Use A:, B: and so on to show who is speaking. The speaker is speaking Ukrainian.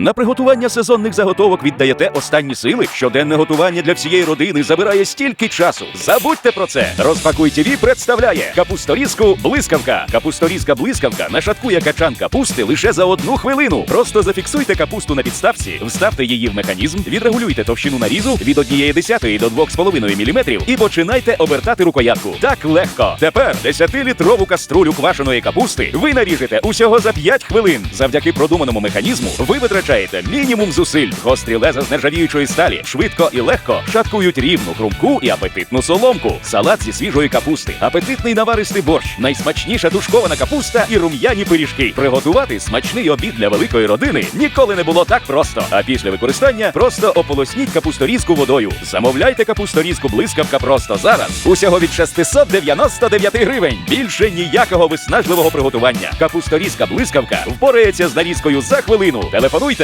A: На приготування сезонних заготовок віддаєте останні сили. Щоденне готування для всієї родини забирає стільки часу. Забудьте про це. Розпакуй ТВ представляє капусторізку блискавка. Капусторізка блискавка нашаткує качан капусти лише за одну хвилину. Просто зафіксуйте капусту на підставці, вставте її в механізм, відрегулюйте товщину нарізу від 1,1 до 2,5 мм і починайте обертати рукоятку. Так легко. Тепер 10-літрову каструлю квашеної капусти ви наріжете усього за 5 хвилин. Завдяки продуманому механізму ви витрачаєте мінімум зусиль. Гострі леза з нержавіючої сталі швидко і легко шаткують рівну, хрумку і апетитну соломку. Салат зі свіжої капусти, апетитний наваристий борщ, найсмачніша тушкована капуста і рум'яні пиріжки. Приготувати смачний обід для великої родини ніколи не було так просто. А після використання просто ополосніть капусторізку водою. Замовляйте капусторізку блискавка просто зараз. Усього від 699 гривень. Більше ніякого виснажливого приготування. Капусторізка блискавка впорається з нарізкою за хвилину. Телефонуйте